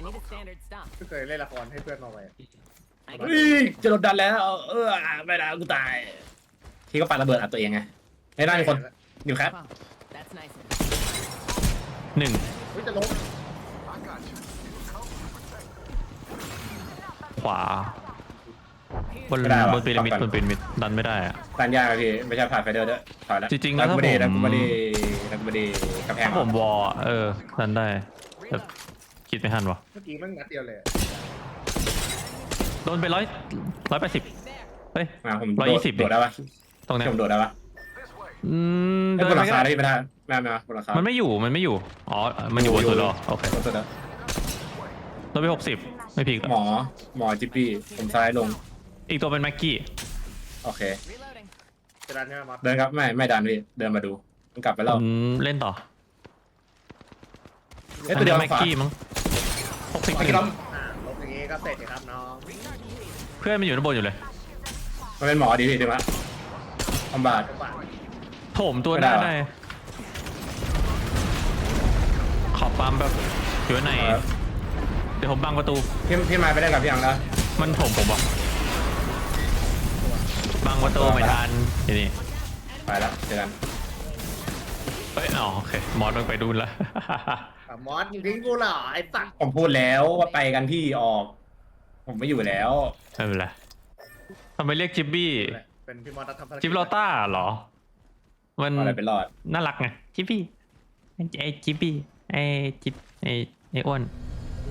I need a standard stop. ไม่เคยเล่นละครให้เพื่อนมาไว้ I เฮ้ยจะโดนดันแล้ว เออไม่ได้กูตาย ที่ก็ปาระเบิดอัดตัวเองไงไม่ได้มีคนอยู่ครับ Wow, that's nice. หนึ่งเฮ้ยจะล้มขวา บนไม่ได้วะบนพีระมิดกลับก่บอนนพีระมิดดันไม่ได้อะ ตันยากอะพี่ไม่ใช่ผ่านไฟเดอร์ด้วยถอยแล้วจริงๆแล้วถ้าไม่ได้ผมไม่ได้ไม่ได้กระแพงถ้าผมวอลอะเออดันได้แต่ คิดไม่ทันวะเมื่อกี้มันนัดเดียวเลยโดนไปร้อยร้อยแปดสิบเฮ้ย มาผมร้อยโดยี่ดสิบ โดดได้ปะตรงเนี้ยผมโดดได้ปะอืมไอ้เดิบนนหไปลังก็คาได้ได้ไม่ได้ไม่ไม่บนหลังคามันไม่อยู่มันไม่อยู่อ๋อมันอยู่บนสุดเหรอโอเคบนสุดแล้วโดนไปหกสิบไม่ผิดหมอหมอจิปปี้ผมซ้ายลง อีกตัวเป็นแม็กกี้โอเค Reloading. จะดันใช่ไหมมอสเดินครับไม่ไม่ดันพี่เดินมาดูมันกลับไปผแล้วมเล่นต่อ เอ้ยตัวเดียวแม็กฝากี้มั้งหกสิบเมื่อหนึ่กี้งล้มอ่าลบอย่างงี้ก็เสร็จสิครับน้องเพื่อนมันอยู่ด้านบนอยู่เลยมันเป็นหมอดีพี่ดีมั้ยลำบากจังหวะโถมตัวไม่ได้ได้หรอได้ขอบปั๊มแบบอยู่ข้างในเออเดี๋ยวผมบังประตู พี่พี่มาไปได้กับพี่อังแล้ว มันโถมผมบอกบังประตูไม่ทันทีนี้ไปแล้วเจอกันเฮ้ยอ๋อโอเคมอสต้องไปดูนละ อะมอสมึงทิ้งกูเหรอไอ้สัตว์ผมพูดแล้วว่าไปกันพี่ออก ผมไม่อยู่แล้ว ไม่เป็นไรทำไมเรียกจิบบี้ เป็นพี่มอสทำภารกิจจิบลอต้าเหรอ มันเอาอะไรไปรอด น่ารักไงจิบบี้ไอ้ไอ้จิบบี้ไอ้จิบไอ้ไอ้อ้วน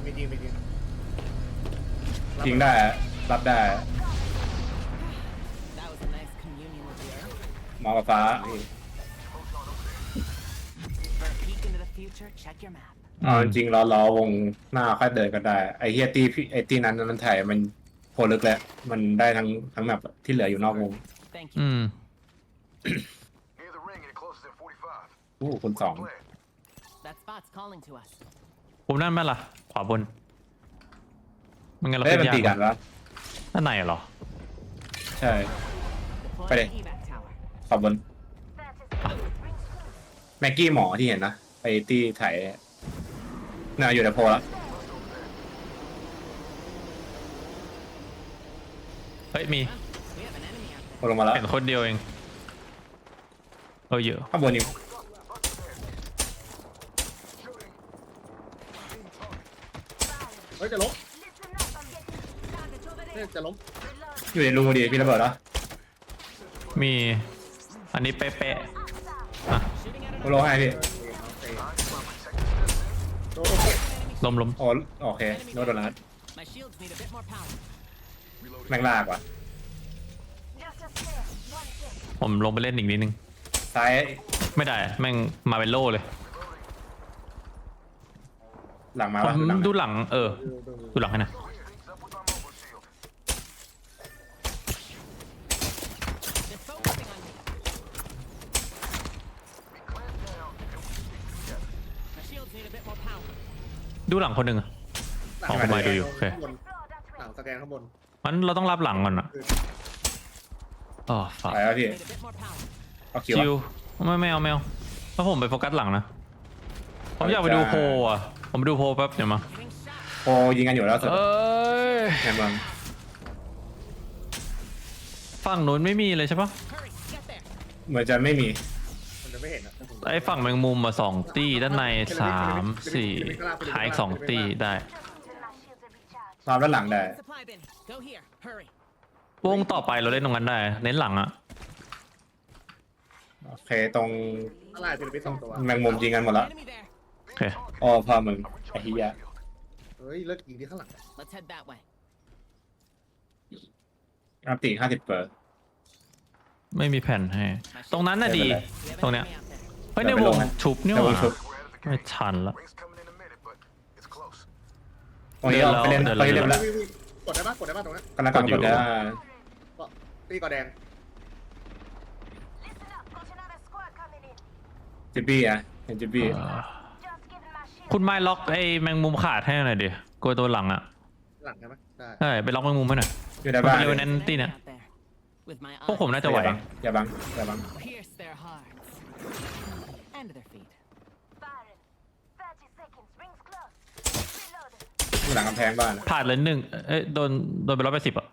มีจริงมีจริงจริงได้รับได้ That was a nice communion with the earth. หมอกับฟ้าพี่ future, check your map. เอาจริงๆเรารอวงหน้าค่อยเดินกันได้ ไอ้เฮียตี้พี่ไอ้ตี้นั้นมันถ่ายมันโหลึกแล้วมันได้ทั้งทั้งแบบที่เหลืออยู่นอกวง Thank อื you. ม Near the ring and it closes at 45. อู้คุณสอง Plan. That spot's calling to us. ผมนั่นไหมล่ะ ขวาบน มันไงเราเฮ้ยขึ้มันนยาตีกันกวะด้านในเหรอใช่ Deploy Ready. the evac tower. ขอบบนแม็กกี้หมอที่เห็นนะ ไอ้ตี้ถ่ายน่าอยู่ในโพลแล้วเฮ้ยมี We have an enemy out โพลลงมาแล้วเห็นคนเดียวเองเออเยอะข้างบนนี่เฮ้ยจะล้มเฮ้ยจะล้มอยู่ในรูดีพี่ระเบิดแล้วมี อันนี้เป๊ะๆอะ Shooting at โพลลงให้พี่ โดนโดน ล้มล้มโอ้โอเคโน้ตโดนแล้ว My shields need a bit more power. แม่งลากว่ะผมลงไปเล่นอีกนิดนึง ซ้ายไม่ได้ แม่งมาเป็นโล่เลย หลังมาผวะมหลังดูหลัง เออ ดูดูดูหลังให้หนะ They're focusing on me. My shields need a bit more power. ดูหลังคนหนึ่งอะ อ๋อผมมาดูอยู่โอเค ข้างบนหลังสแกนข้างบนมันเราต้องรับหลังก่อนอะอ๋อฝากไปแล้วพี่ Need a bit more power. เอาคิวคิวอะ ไม่ไม่เอาไม่เอาเพราะผมไปโฟกัสหลังนะ ผมอยากไปดูโพลอะผมไปดูโพลแป๊บเดี๋ยวมา Getting shot. โพลยิงกันอยู่แล้วสุดเอ้ยในเมืองฝั่งนู้นไม่มีเลยใช่ปะ Hurry, get there. เหมือนจะไม่มีมันจะไม่เห็นอะ ไอ้ฝั่งแมงมุมมาสองตีด้านในสามสี่หายอีกสองตีได้รอบด้านหลังได้ Supply bin. Go here. Hurry. วงต่อไปเราเล่นตรงนั้นได้ เน้นหลังอะโอเคตรงอะไรพีระมิดสองตัว แมงมุมยิงกันหมดแล้ว Enemy there. โอเคอ๋อพอมึงไอ้เหี้ยเฮ้ย เลิกยิงที่ข้างหลัง Let's head that way. อัพตีห้าสิบเปอร์ ไม่มีแผ่นให้ ตรงนั้นน่ะดี We have ตร an งเนี้ย enemy out there. เฮ้ยในวงชุบนี่หแต่วว่างชุบไม่ทันละ Ring's coming in a minute, but it's close. ตรงนี้เราไปเล่นเดินไปแล้วเล่นแล้ววิ่งวิ่งกดได้ปะกดได้ปะตรงนั้นกำลังกลับกดอยู่กดได้ตีกอแดงจิบบี้อะเห็นจิบบี้เออคุณไม้ล็อกไอ้แมงมุมขาดให้หน่อยดิกลัวตัวหลังอะหลังใช่ไหมได้ใช่ไปล็อกแมงมุมให้หน่อยอยู่ในมันบ้าเป็นนเร็วแนนตี้เนี่ย Out there. With my พวกผม eyes. น่าจะไหวอย่าบังอย่าบัง Pierce their hearts. And their feet. อยู่หลังกำแพงบ้านอะผ่านเลยหนึ่งเอ้ยโดนโดนไปร้อยแปดสิบอะ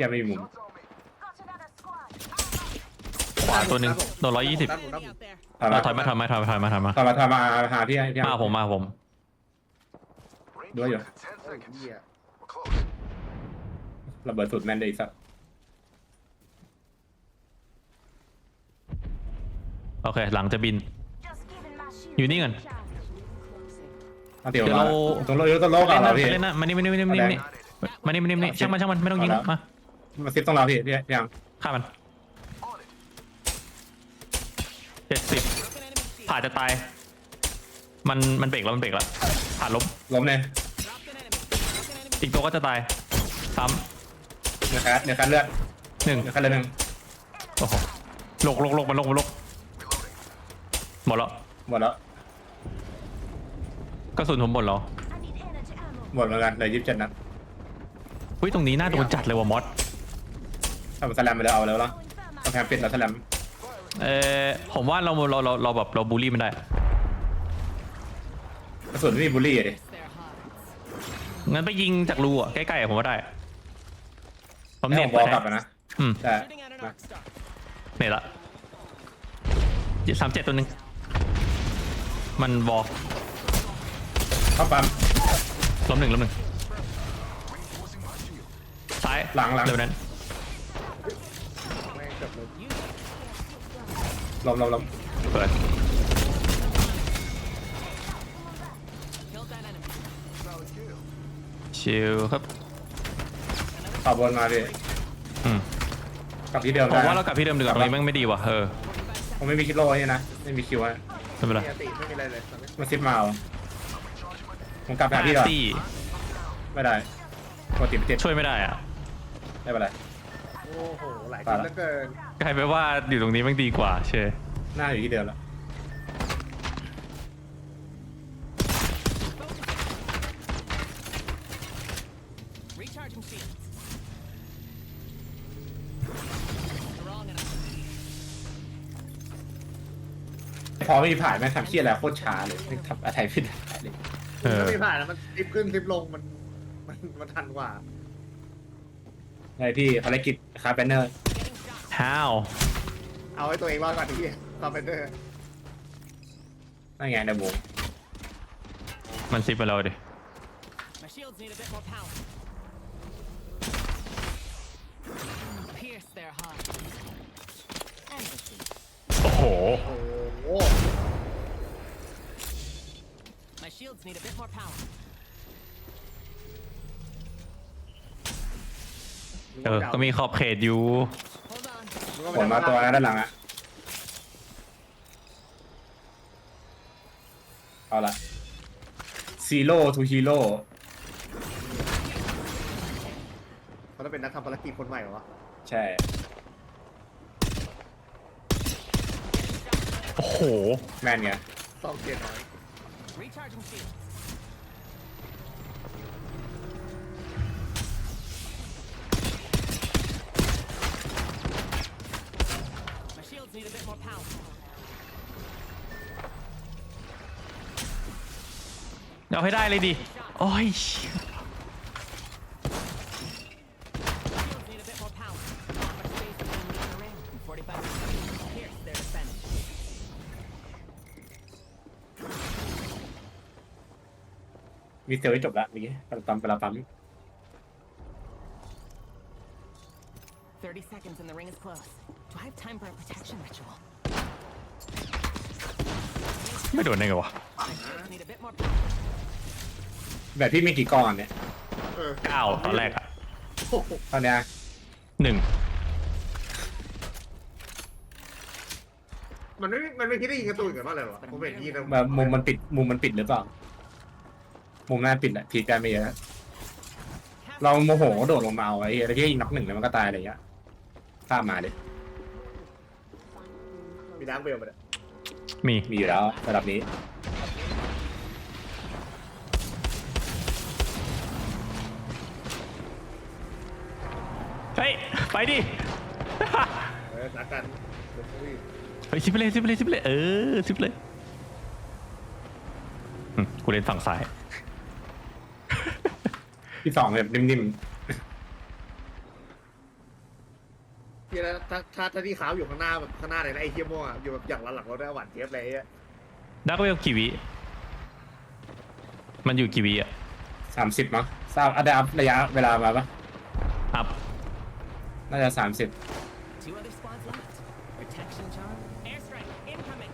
ยังไม่มีมุมขวาตัวหนึ่งโดนร้อยยี่สิบด้านผมด้าน Enemy ผม out there. ถอยมาถอยมาถอยมาถอยมาถอยมาถอยมาถอยมาถอยมาหาพี่ให้พี่ให้ มาผมมาผม Ring Do I, closes yeah? in 10โอ้ย seconds. เหี้ย We're close. ระเบิดสุดแม่นเลยอีกสัก โอเค หลังจะบิน อยู่นี่กันเอาเดี๋ยวเดี๋ยวมาเราตัวโลตัวโลกเล่เอานเรานะพี่เล่นนะมานี่มานี่มานี่มานี่มานี่มานี่มานี่ช่างมันช่างมันไม่ต้องยิงเอาละมามาซิปต้องเราพี่พี่พี่ยังฆ่ามัน On it. เจ็ดสิบ Broken enemy shield. ผ่านจะตาย มันมันเบรกแล้วมันเบรกแล้วผ่านล้มล้มเลย Dropped an enemy. Broken enemy. อีกตัวก็จะตายซ้เนื้อคัดเนื้อคัดเลือดำหนึ่งเนื้อคัดเลือดหนึ่งโอ้โหลกลกลกมันลกมันลก Reloading. หมดแล้วหมดแล้วกระสุนผมหมดแล้วหมดเหมือนกันเลยยี่สิบเจ็ดนัดเฮ้ยตรงนี้น่าโดนจัดเลยว่ะมอสถ้ามันสแลมไปเลยเอาแล้วแล้วกำแพงปิดแล้วสแลมเออผมว่าเราเราเราเราแบบเราบูลลี่มันได้กระสุนไม่มีบุลลี่อะดิ Their hearts. งั้นไปยิงจากรูอะใกล้ๆอะผมว่าได้ผมให้เน็ผตมบอลกลับอะนะอืมแต่ Shooting at an arc star. เน็ตละสามเจ็ดตัวหนึ่ง มันบอลเข้าปั๊ม ล้มหนึ่งล้มหนึ่งซ้ายหลังหลังเร็วนั้นไม่งเกือบเลยล้มล้มล้มเปิด Killed that enemy. ชิลครับขับบนมาพี่อืมกลับที่เดิมผมได้ว่าเรากลับที่เดิมดีกว่าตรงนี้แม่งไม่ดีว่ะเออผมไม่มีคิดโล่ไว้นะ ไม่มีคิวไว้ ไม่เป็นไรมีอติไม่มีอะไรเลยตอนนี้มาซิปมาเอาผมกลับไปหาพี่ก่อนตี้ไม่ได้ปกติไม่ติดช่วยไม่ได้อะไม่เป็นไรโอ้โหหลายทีเหลือเกินกลายไปนว่าอยู่ตรงนี้แม่งดีกว่าเชยหน้าอยู่ที่เดิมแล้ว พอไม่มีผ่านแม่งทำเชี่ยอะไรโคตรช้าเลยไม่ทำอะไรไม่ได้เลยเออถ้ามีผ่านแล้วมันซิปขึ้นซิปลงมันมันมันทันกว่าไงพี่ภารกิจคาร์เบเนอร์ Getting shot. how เอาให้ตัวเองรอดก่อนที่คอมเพนเดอร์นั่นไงในวงมันซิปไปแล้วดิ My shields need a bit more power. Pierce their hearts. Endlessly. โอ้โห โอ้โห My shields need a bit more power. เออ ก็มีขอบเขตอยู่ Hold on. ผลมาตัวนะด้านหลังอะเอาละซีโร่ทูฮีโร่เขาต้องเป็นนักทำภารกิจคนใหม่เหรอวะใช่ โห แมนไงสองเกียร์น้อยเอาให้ได้เลยดิ โอ้ย มีเซลล์ให้จบละเมื่อกี้ปั๊มไปละปั๊ม 30 seconds and the ring is close. Do I have time for a protection ritual? ไม่โดนได้ไงวะ My shields need a bit more power. แบบพี่มีกี่ก้อนเนี่ย เออเก้าตอนแรกอะโอ้โหตอนเนี้ยหนึ่งมันไม่มันไม่คิดได้ยิงกระตุ้นกันบ้างเลยวะผมเห็นยิงกันแบบมุมมันปิดมุมมันปิดหรือเปล่า มุมหน้าปิดแหละพีกได้ไม่เยอะเราโมโหโดดลงมาเอาไว้แล้วที่ยิงน็อกหนึ่งแล้วมันก็ตายอะไรอย่างเงี้ยข้ามมาดิมีน้ำเบลมาเนี่ยมีมีอยู่แล้วระดับนี้เฮ้ยไปดิ เออนักกันเดี๋ยวอุ้ยไปซิปไปเลยซิปไปเลยซิปไปเลยเออซิปไปเลยอืมกูเล่นฝั่งซ้าย ที่สองแบบนิ่มพี่นะถ้าถ้าถ้าที่ขาวอยู่ข้างหน้าแบบข้างหน้าเลยนะไอ้เฮียโม่อะอยู่แบบอย่างหลังๆเราได้หวานเจี๊ยบเลยไอ้เหี้ยดักเวลกี่วิมันอยู่กี่วิอะๆสามสิบมั้งทราบอะได้อัพระยะเวลามาปะอัพน่าจะสามสิบ Two other squads left. Protection charm. Airstrike incoming.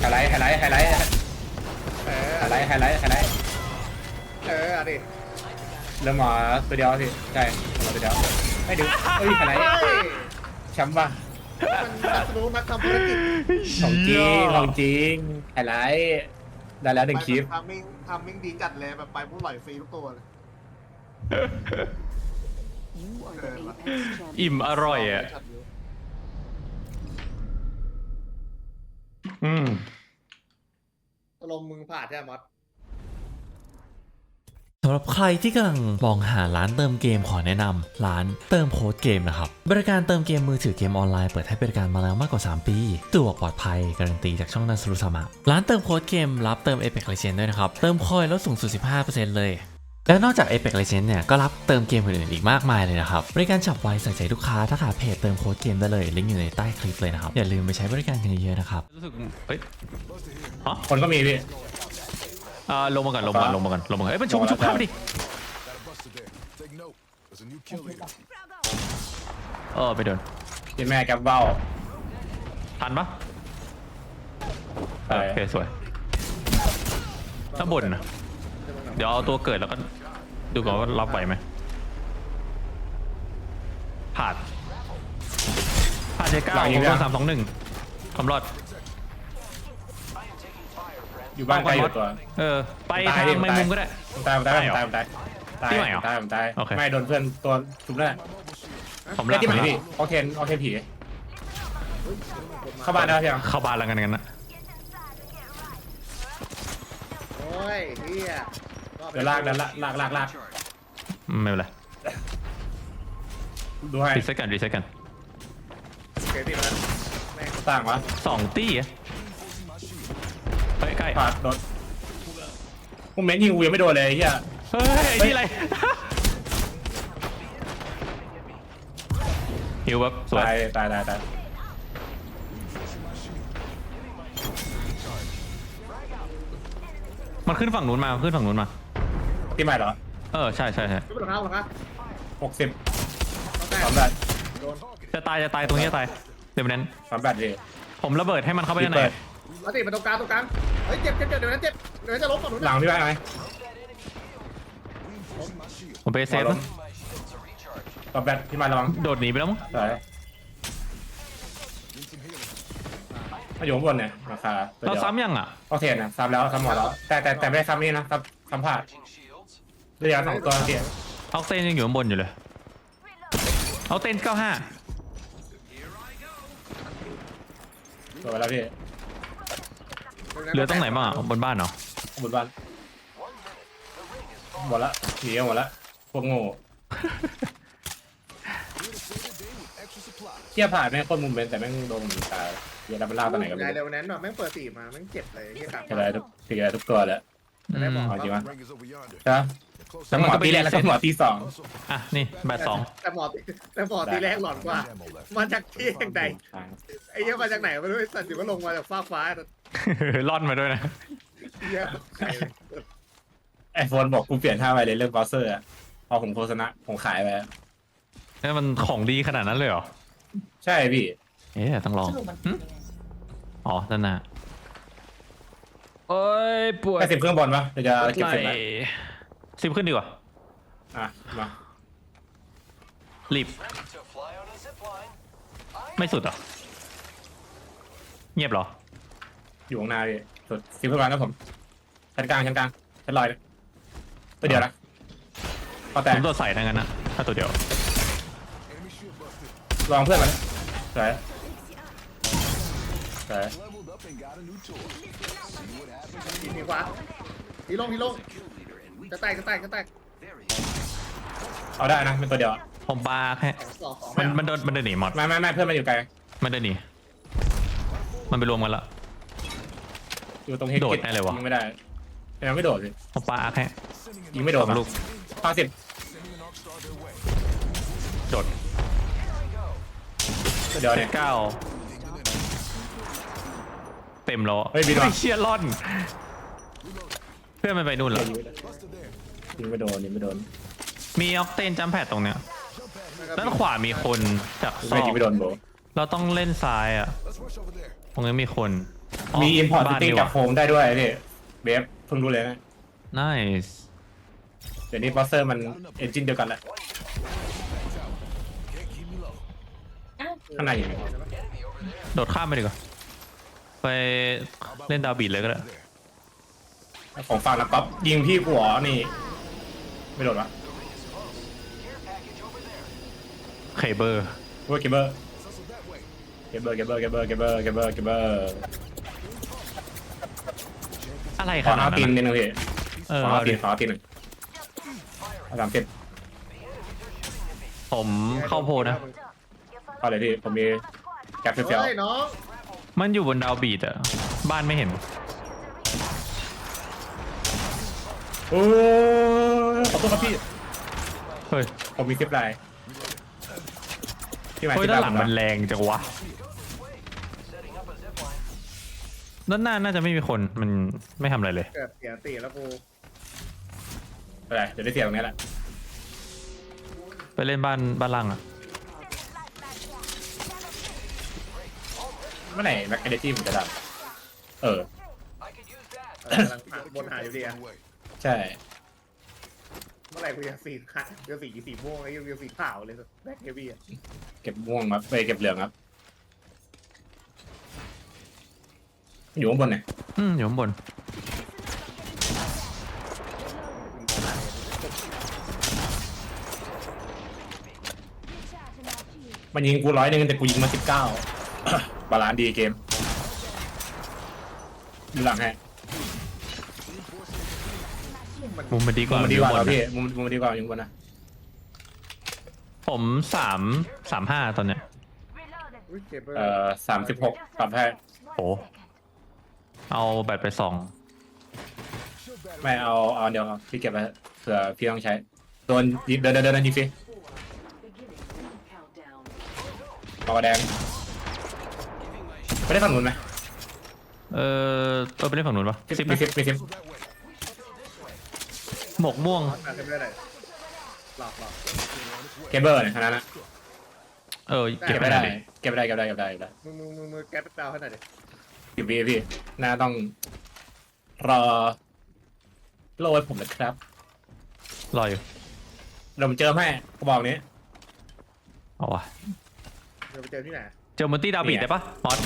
ไฮไลท์ไฮไลท์ไฮไลท์เออไฮไลท์ไฮไลท์ไฮไลท์เออเอาดิเริ่มมาตัวเดียวสิใช่มาตัวเดียวไม่ดึงเฮ้ยไฮไลท์เฮ้ยแชมป์ป่ะมันนักรู้นักทำธุรกิจของจริงของจริงไฮไลท์ได้แล้วหนึ่งคลิปทำมิ่งทำมิ่งดีจัดเลยแบบไปผู้หล่อยฟรีทุกตัวเลย You are the Uh, Apex champion. อิ่มอร่อยอะ อืมอารมณ์มึงผ่าใช่ไหมมอสสำหรับใครที่กำลังมองหาร้านเติมเกมขอแนะนำร้านเติมโค้ดเกมนะครับ บริการเติมเกมมือถือเกมออนไลน์เปิดให้บริการมาแล้วมากกว่า 3 ปีสะดวกปลอดภัย การันตีจากช่องนัสรุสามะร้านเติมโค้ดเกมรับเติม Apex Legends ด้วยนะครับ เติมคอยลดสูงสุด 15%เลย และนอกจาก Apex Legends เนี่ยก็รับเติมเกมอื่นๆอีกมากมายเลยนะครับ บริการฉับไวใส่ใจลูกค้า ถ้าขาเพจเติมโค้ดเกมได้เลย ลิงก์อยู่ในใต้คลิปเลยนะครับ อย่าลืมไปใช้บริการกันเยอะๆนะครับ รู้สึกเฮ้ยคนก็มีพี่ อ่าลงมาก่อนลงมาก่อนลงมาก่อนลงมาก่อนเอ้ยมันชุบมันชุบข้ามไปดิ Got a buster there. Take note. There's a new kill leader. เออไปโดนที่แม่แกบเบ้าทันปะใช่โอเคสวยข้างบนนะเดี๋ยวเอาตัวเกิดแล้วก็ ดูก่อนว่ารับไหวไหมผ่านผ่านเจก้าผมโดนสามสองหนึ่งผมรอดอยู่บ้านใกล้อยู่ตัวเออ ไปตายทางดิแมงมุมก็ได้ ผมตายผมตายผมตายผมตายตายที่ไหนเหรอผมตายผมตายโอเค ไม่โดนเพื่อนตัวชุบแล้วผมไอ้ลากที่ไหนมาพี่โอเคนโอเคนผีเข้าบ้านได้พี่ยังเข้าบ้านแล้วกันกันนะ โอ้ยเฮีย เดี๋ยวลากเดี๋ยวลากลากลากลากอืมไม่เป็นไรดูให้รีเซ็ตกันรีเซ็ตกันเกมที่มันแม่งต่างวะสองตี้อะเฮ้ยใกล้ปาดโดนกูเม้นยิงกูยังไม่โดนเลยไอ้เฮียเฮ้ยไอ้นี่อะไร ฮิวแบบสวยตายตายตายตายมันขึ้นฝั่งนู้นมาขึ้นฝั่งนู้นมา ที่ใหม่เหรอเออใช่ใช่ใช่ไม่เป็นรองเท้าหรอครับหกสิบต้องแต่สามแบตโดนจะตายจะตายตรงนี้จะตายเดี๋ยวนั้นสามแบตดิผมระเบิดให้มันเข้าไปด้านในเปิดแล้วติดมาตรงกลางตรงกลางเฮ้ยเจ็บเจ็บเจ็บเดี๋ยวนั้นเจ็บเดี๋ยวนั้นจะล้มฝั่งนู้นหลังพี่ไว้ไหมผมไปเซฟล้นะมสามแบตพี่มาระวังโดดหนีไปแล้วมั้งสวยมาอยู่ข้างบนเนี่ยราคาตัวเราเดียวซ้ำยังอะโอเคนะซ้ำแล้วซ้ำหมดแล้วแต่แต่แต่ไม่ได้ซ้ำนี่นะซ้ำซ้ำผ่า ดเรียกสองตัวเดียวออกเซนยังอยู่ข้างบนอยู่เลยเอาเต้นเก้าห้าตัวไปแล้วพี่เหลือตรงไหนบ้างอะบนบ้านเหรอบนบ้านหมดละหนีกันหมดละพวกโง่เทียบผ่านแม่งโคนมุมเป็นแต่แม่งโดนตายเดี๋ยวเราไปล่าตัวไหนกันใหญ่ไม่เร็รู้วนั้นว่ะแม่งเปิดตีมาแม่งเจ็บเลยเฮียครับอะไรทุกทีอะไรทุกตัวเลยอืม เอาจริงวะ Ring is over yonder. ใช่ปะ They're close ทั้งหมอตีแรกแล้วก็หมอตีสองอะนี่แบตสองแต่หมอแต่หมอตีแรกหลอนกว่า ammo left. มาจากที่แห่งใดไอ้เหี้ยมาจากไหนไม่รู้ไอ้สัตว์ถือว่าลงมาจากฟ้ากฟ้าล่อนมาด้วยนะเหี้ยใครไอโฟนบอกกูเปลี่ยนท่าไปเลยเรื่องเบราว์เซอร์อะพอผมโฆษณาผมขายไปแล้วนี่มันของดีขนาดนั้นเลยเหรอ ใช่พี่ เอ๊ะต้องลองหึอ๋อ นั่นน่ะ โอ้ยปวดแค่สิบเครื่องบนปะเดี๋ยวจะเก็บเสร็จไหม สิบขึ้นดีกว่าอะมารีบ ไม่สุดเหรอ เงียบเหรอ อยู่ข้างหน้าพี่สุดสิบเครื่องบนนะผมชั้นกลางชั้นกลางชั้นลอยตัวเดียวนะพอแตผกมตัวใส่ทั้งนั้นนะถ้าตัวเดียว Enemy shield busted. ลองเพื่อนมันสวยสวย Leveled up and got a new toy. See what happens ทีทีขวาทีลงทีลง จะแตกจะแตกจะแตกเอาได้นะเป็นตัวเดียวผผมปาแค่สองสองมันไมันเดินมันเดินหนีมอดไม่ไม่ไม่เพื่อนมันอยู่ไกลมันเดินหนีมันไปรวมกันละ อยู่ตรงเฮดโดดกิจได้เลยวะ ยิงไม่ได้ยังไม่โดดเลยผมปาแค่ยิงไม่โดดสองลูกห้าสิบโดดเดี๋ยวเจ็เนี่ดยเก้าเต็มแล้วอะเฮ้ยบินว่ะไอ้เชียร่อน เพื่อนมันไปนู่นแล้วยิงไม่โดนยิงไม่โดนมีออกเตนจัมแพดตรงเนี้ยด้านขวามีคนจากซไม่อกยิงไม่โดนโบเราต้องเล่นซ้ายอะตรงนี้มีคนมีอินพอร์ตบ้านติ้งดีกจากว่าโฮมได้ด้วยพี่เบฟเพิ่งรู้เลยนะ nice เดี๋ยวนี้บอสเซอร์มันเอนจินเดียวกันแหละข้างในอย่างเงี้ยโดดข้ามไปดีกว่าไปเล่นดาวบีดเลยก็ได้ ของฝั่งนักกอล์ฟยิงพี่หัวนี่ ไม่โดนวะเคเบอร์เวอร์เกเบอร์เกเบอร์เกเบอร์เกเบอร์เกเบอร์เกเบอร์เกเบอร์อะไรขขอนาเอาดตีนนั้นนิดนึงพี่เออขอเอาเอาตีดินขอเอาตีนหนึ่งเอาสามสิบผมเข้าโพลนะ เอาเลยพี่ผมมีแก๊ปเฟี้ยวเฮ้ยน้องมันอยู่บนดาวบีดอะบ้านไม่เห็น ๆ โอ้ยขอบคุณครับพี่เฮ้ยผมมีซิปไลน์พี่หมายเฮ้ยซิปด้านไลหลังน์ผมมันนะแรงจังวะ ด้านหน้าน่าจะไม่มีคนมันไม่ทำอะไรเลย เกิดเสียตีแล้วกูอะไรเดี๋ยวได้เสียตรงนี้แหละไปเล่นบ้านบ้านล่างอะเมื่อไหร่แม็กเอเนจีผมจะดังเออเออกำลังหาบนหาอยู่ดีอะ ใช่ เมื่อไหร่กูจะสีขาวจะสีสีม่วงไอ้ยังสีขาวเลยแบ็คเฮฟวี่อะเก็บม่วงครับไปเก็บเหลืองครับ อยู่ข้างบนเนี่ยอืมอยู่ข้างบน มันยิงกูร้อยหนึ่งแต่กูยิงมาสิบเก้า บาลานซ์ดีเกมดูหลังให้ มุมมันดีกมุว่ามมันดีกว่าอยู่เราบนพี่นะมุมมุมมันดีกว่าอยู่ข้างบนนะผมสามสามห้าตอนเนี้ย อุ้ยเจ็บเลยเอ่อสามสิบหกปรับให้โอ้เอาแบตไปสองไม่เอาเอาเดี๋ยวเอาพี่เก็บไว้เผื่อพี่ต้องใช้โดนยิงเดินเดินเดินเดินยิงฟรีปากกาแดงไม่ได้ฝั่งนู้นไหมเออเออไปเล่นฝั่งนู้นปะสิสิบบมีไหมสิบมีสิบ หมกม่วงอะขึ้นไม่ได้หลอกหลอกเกมเบอร์เนี่ยขนาดนั้นเออเก็เก็บบไม่ไม่ได้ ได้เก็บไม่ได้เก็บไม่ได้เก็บไม่ได้เก็บไม่ได้มึงมึงมึงมึงแก๊ปแปลวขนาดไหนสิบวิพี่น่าต้องรอโลไว้ผมนะครับรออยู่เดี๋ยวผมเจอให้กระบอกนี้ เอาวะเดี๋ยวไปเจอที่ไหนเจอมอนตี้ดาวบีดได้ปะมอส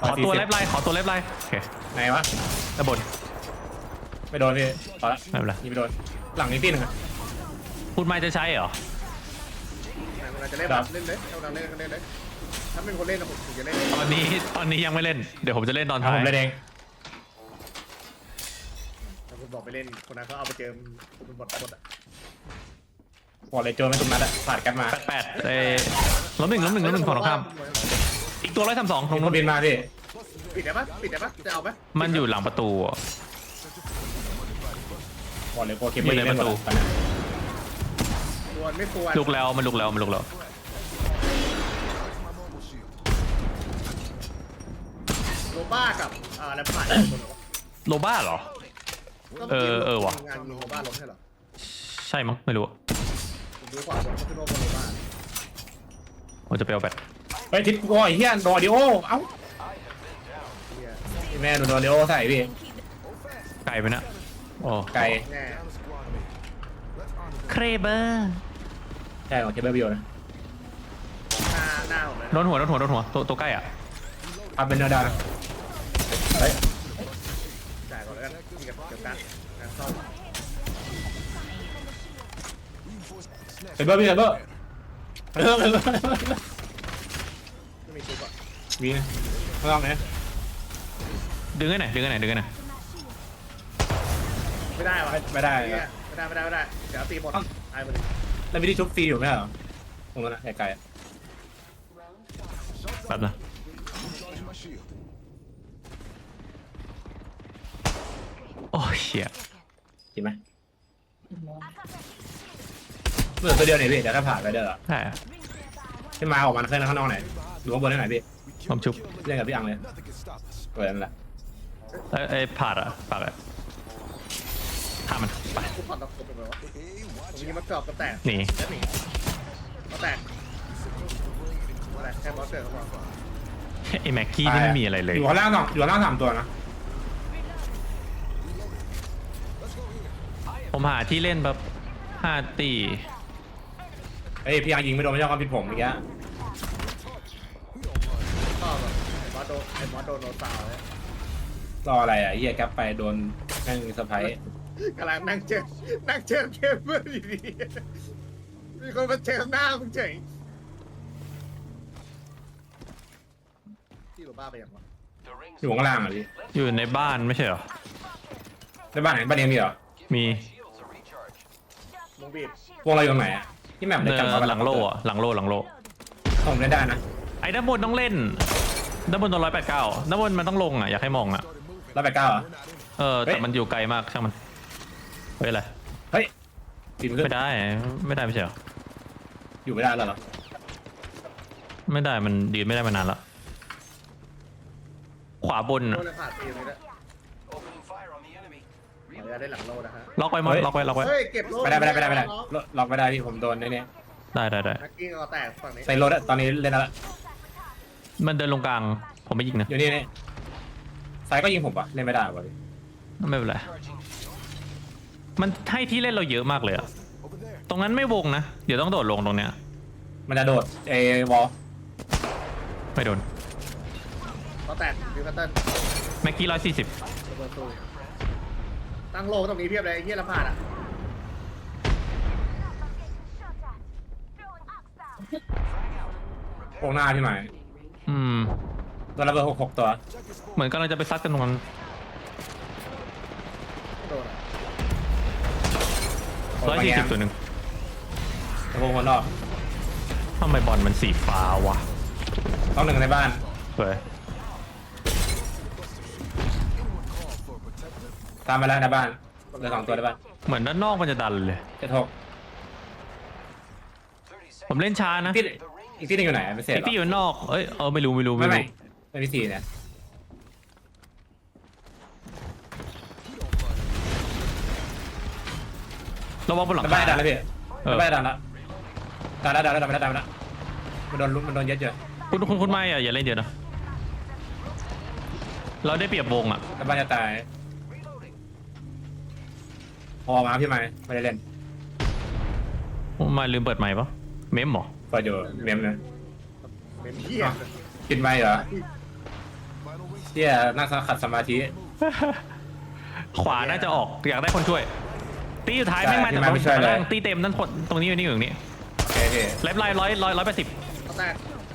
ขอตัวเล็บไลน์ขอตัวเล็บไลน์โอเคไหนวะด้านบน ไม่โดนพี่พอละไม่เป็นไรนี่ไม่โดน หลังนี้พี่หนึ่งอะ พูดไม่จะใช้เหรอไหนเวลาจะเล่นครับ เล่นเลยเอาดังเล่นก็เล่นเลยถ้าเป็นคนเล่นนะผมถึงจะเล่นตอนนี้ตอนนี้ยังไม่เล่น เดี๋ยวผมจะเล่นตอนเอาท้าผยมเล่นเองแต่คุณบอกไปเล่นคนนั้นเขาเอาไปเจอคุณเป็นบทบทอะบอกเลยโจรไม่ตุ้มนัดอะผาดกันมาแปดเอ้ยล้มหนึ่งล้มหนึ่งล้มหนึ่งฝั่งตรงข้าม อีกตัวร้อยสามสองตรงผมนู้นบินมาพี่ปิดได้ปะปิดได้ปะจะเอาปะมันอยู่หลังประตูอะ บอกเลยโปรเคเบิลอยู่ในเล่นหมดประตูอะตอนนี้ควรไม่ควรลุกแล้วมันลุกแล้วมันลุกแล้วโรบ้ากับอ่าแลมพาร์ดคนเหรอโลบ้าเหรอ เออเออว่ะ งานยิงโรบ้าล้มใช่เหรอใช่มั้งไม่รู้อะผมดูความบนเขาคือโรบ้าโรบ้าผมจะไปเอาแบตเฮ้ยทิปกูไอ้เหี้ยโดนดิโอเอ้าเฮียแม่โดนโดนดิโอใส่พี่ไกลไปนะ โอ้ไกลแน่เครเบอร์ใช่ของเคเบิลบิโอนะหน้าหน้าผมเลยโดนหัวโดนหัวโดนหัวตัวตัวใกล้อะทำเป็นเนื้อดาวนะเฮ้ยจ่ายก่อนแล้วกันมีกับเกี่ยวกันงานเข้าเคเบิลพี่เคเบิลเออเคเบิลไม่มีชุบอะมีนะไม่ต้องนะดึงให้ไหนอยดึงให้ไหนอยดึงให้ไหนอย ไม่ได้วะไม่ไม่ได้เหี้ยไม่ได้ไม่ได้ไม่ได้เดี๋ยวตีหมดตายหมดเลยแล้วมีที่ชุบฟรีอยู่ไหมเหรอตรงนั้นนะไกลๆอะแป๊บนะ Recharging my shield. โอ้ยเชี่ยจริงไหมเหลือตัวเดียวเนี่ยพี่เดี๋ยวถ้าผ่านไปเด้อใช่อะ พี่มาออกมาเคลื่อนข้างนอกหน่อยดูข้างบนได้หน่อยพี่ผมชุบเล่นกับพี่อังเลย Nothing can stop us. เปิดนั่นแหละเอ้ยเอ้ยผ่าดอะปากอะ ฆ่ามันไปกูผ่อนตะกบไปวะ Hey, ผม watch ยิงมันกรอบกระแตกหนีแล้วหนีกระแตกกระแตกแค่บอสเตอร์เขาบอกไอ้แม็กกี้นี่ไม่มีอะไรเลยอยู่ข้างล่างสองอยู่ข้างล่างสามตัวนะผมหาที่เล่นแบบห้าตีเฮ้ยพี่อังยิงไม่โดนไม่ใช่ความผิดผมเมื่อกี้ชอบแบบไอ้บอสโดนไอ้บอสโดนโนซาวเลยรออะไรอะเฮียแก๊ปไปโดนแม่งสะพาย กำลังนั่งเจอนั่งเจอเกมเมอร์อยู่ดีมีคนมาเจอหน้ามึงเฉยที่หลูบ้าไปยังวะอยู่ข้างล่างอะพี่อยู่ในบ้านไม่ใช่เหรอ ในบ้านไหนบ้านเองมีเหรอมีมึงบีบวงเราอยู่ตรงไหนอะที่แม่ผมเดิได้นจำว่าหลังโล่อะหลังโล่หลังโล่ผมเล่นได้นะไอ้ด้านบนต้องเล่นด้านบนตัวร้อยแปดเก้าด้านบนมันต้องลงอะอยากให้มองอะร้อยแปดเก้าเหรอ เออเฮ้แต่ยมันอยู่ไกลมากช่างมัน เฮ้ยอะไรเฮ้ยปีนขึ้นไม่ได้ไม่ได้ไม่ใช่เหรออยู่ไม่ได้แล้วเหรอไม่ได้มันยืนไม่ได้มานานแล้วขวาบนโดอะนเลยผ่านตีเลยนะ Opening fire on the enemy. ขออนุญาตได้หลังโลนะฮะ ล็อกไว้มั้งล็อกไว้ล็อกไว้เฮ้ย เก็บโลไม่ได้ไม่ได้ไม่ได้ไม่ได้ล็อกล็อกไม่ได้พี่ผมโดนในนี้ได้ได้ได้นักกิ้งเอาแตกฝั่งนี้ใส่รถอะตอนนี้เล่นแล้วมันเดินลงกลางผมไม่ยิงนะอยู่นี่นี่ซ้ายก็ยิงผมปะเล่นไม่ได้วะพี่ไม่เป็นไร มันให้ที่เล่นเราเยอะมากเลยอะ Over there. ตรงนั้นไม่วงนะ เดี๋ยวต้องโดดลงตรงเนี้ย มันจะโดดเอวอลไม่โดนเขาแตกดิวคัตเติ้ลแม็กกี้ร้อยสี่สิบระเบิดตู้ตั้งโลตรงนี้เพียบเลยไอ้เฮียละผ่านอะ วงหน้าพี่ใหม่อืม โดนระเบิดหกหกตัว เหมือนกำลังจะไปซัดกันตรงนั้น โดนอะ ร้อยสี่สิบตัวหนึ่งระเบิดคนรอบทำไมบอลมันสีฟ้าวะต้องหนึ่งในบ้านเฮ้ยตามมาแล้วในบ้านเหลือสองตัวในบ้านเหมือนด้านนอกมันจะดันเลย เจ็ดหกผมเล่นช้านะที่อีกที่หนึงอยู่ไหนไม่เสร็จไอ้เหรอที่อยู่นอกเอ้ยเออไม่รู้ไม่รู้ไม่ไม่ไม่รู้ไม่มีสี่เนี่ย ระวังบนหลังในคาบ้านดันแล้วพี่เออในบ้านดันแล้วดันแล้วดันแล้วดันแล้วดันแล้วมันโดนลุมันโดนเยอะเยอะคุณคุณคุณไม่อะอย่าเล่นเยอะนะเราได้เปรียบวงอะในบ้านจะตายพอมาพี่ไหมไม่ได้เล่นมาลืมเปิดไมค์ปะเมมเหรอเปิดอยู่เมมเลยเป็นเฮียกินไปเหรอเที่ยนั่งขัดสมาธิ ขวาน่าจะออกอยากได้คนช่วย ตีสุดท้ายแม่งมาได้จากตรงที่มาไม่ช่วยเลยล่างตีเต็มนั่นคนตรงนี้อยู่นี่อยู่ตรงนี้โอเคพี่ ไลฟ์ไลน์ร้อยร้อยร้อยแปดสิบเขาแตก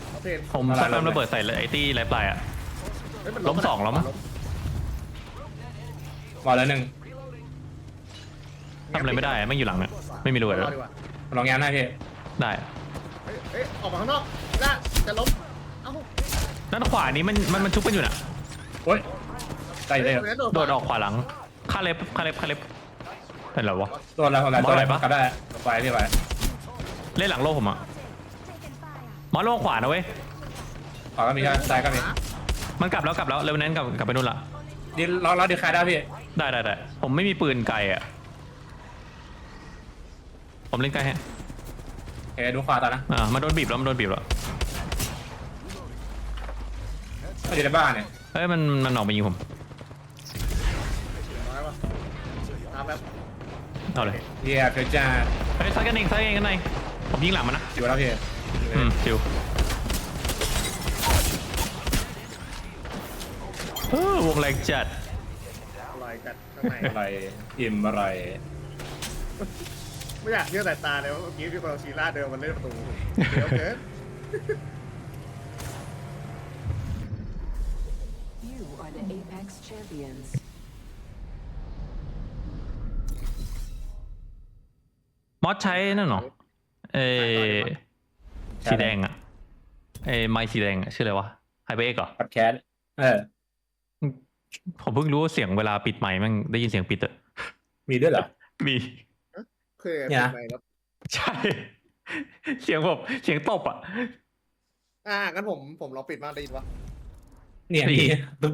เขาเทนผมอะไรสแปมลบเลยระเบิดใส่เลยไอ้ตีไลฟ์ไลน์อะเฮ้ยนล้มสองแล้วมั้ง บอลแล้วหนึ่งทำอะไรไม่ได้อะไม่งอยู่หลังเนี่ยไม่มีระเบิดรแล้อวดีกว่าลองงานหน้าพี่ได้เฮ้ยเฮ้ยออกมาข้างนอกนะจะล้ม เอ้าด้านขวานี้มันมันมันชุบกันอยู่น่ะ โอ๊ยใจเลยฮ้ยโดดออกขวาหลังคาเล็บคาเล็บคาเล็บ เป็นไรวะ โดนแล้วคนละมอตัวอะไรอะไรปะปะก็ได้ไปพี่ไปเล่นหลังโลกผมอะหมอโลกขวานะเว้ย ขวาก็มีใช่ไหมซ้ายก็มีมันกลับแล้วกลับแล้วเร็วนั้นกลับกลับไปนู่นละดีเราเราดีคายได้พี่ได้ได้ได้ผมไม่มีปืนไกลอะผมเล่นไกลฮะโอเคดูขวาต่อนะอ่ามันโดนบีบแล้วมันโดนบีบแล้วก็อยู่ในบ้านเนี่ยเฮ้ยมันมันออกมายิงผม เอาเลยเฮียเกิดจ้าเฮ้ยซัดกันเองซัดกันเองกันในผมยิงหลังมันนะอยู่แล้วพี่อืมชิวเออวงแรงจัดลอยกันข้างในอะไรอิ่มอะไรไม่อยากเชื่อสายตาเลยว่าเมื่อกี้พี่คนเอาชีล่าเดินมาเล่นประตูเดี๋ยวเกิน You are the Apex champions. อสใช้นั่นเหรอเออสีแดงอะเอไม้สีแดงอะชื่ออะไรวะไฮเบเอ็กเหรอพอดแคสต์เออ ผมเพิ่งรู้ว่าเสียงเวลาปิดไมค์แมันได้ยินเสียงปิดอะมีด้วยเหรอ มีคือเนี่ยปิดไมค์แล้วใช่ เสียงแบบเสียงตบอะอ่างั้นผมผมลองปิดมากได้ยินปะเนี่ยได้มียิน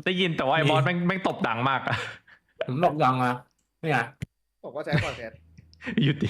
ได้ยินแต่ว่าไอ้มีบอสแม่งแม่งตบดังมากอะผมหลอกยังอะเนี่ยบอกว่าใช้พอดแคสต์หยุดดิ